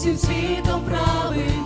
усім світом править.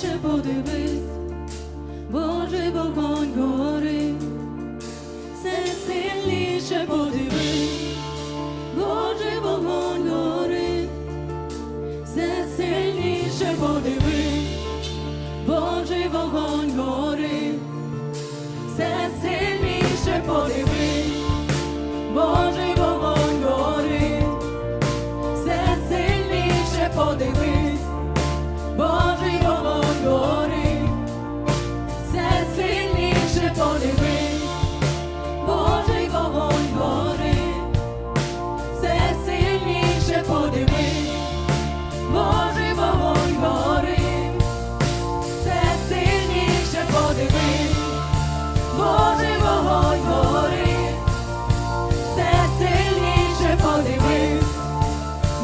ширше подивись, Божий вогонь гори, все сильніше подивись, боже вогонь гори, все сильніше подивись, Божий вогонь гори, все сильніше подивись, Божий вогонь гори, все сильніше подивись.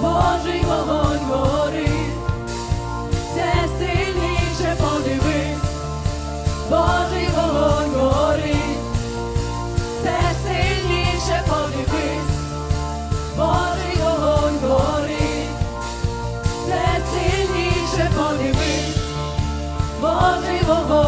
Божий вогонь горить, все сильніше подивись, Божий вогонь горить, все сильніше подивись, Божий вогонь горить, все сильніше подивись, Божий вогонь.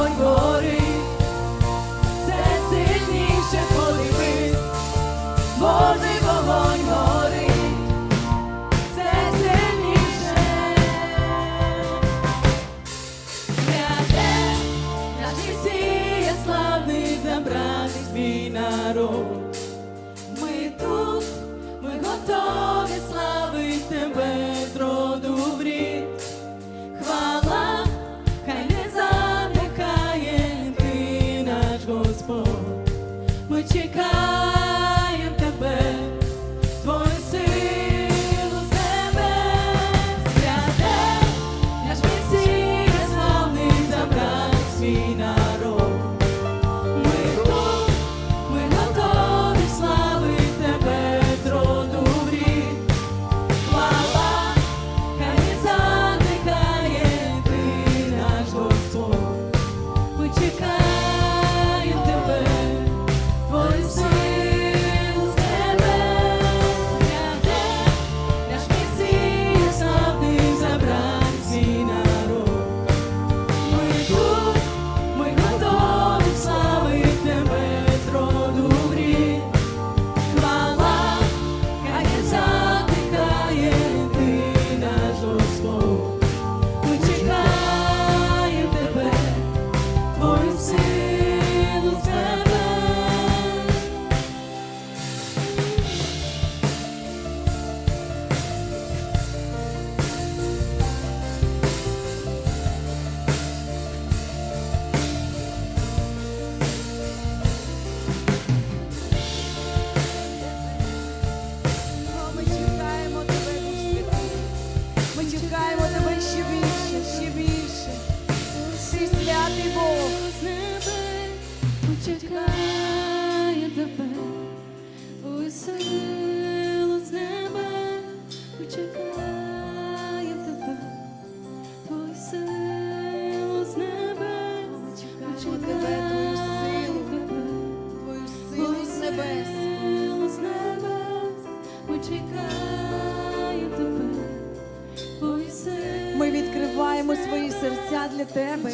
Відкриваємо свої серця для тебе.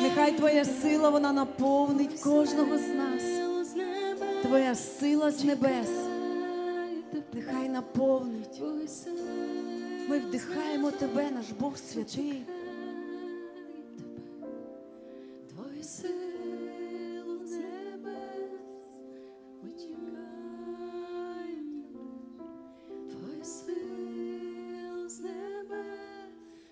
Нехай Твоя сила вона наповнить кожного з нас. Твоя сила з небес. Нехай наповнить. Ми вдихаємо тебе, наш Бог святий.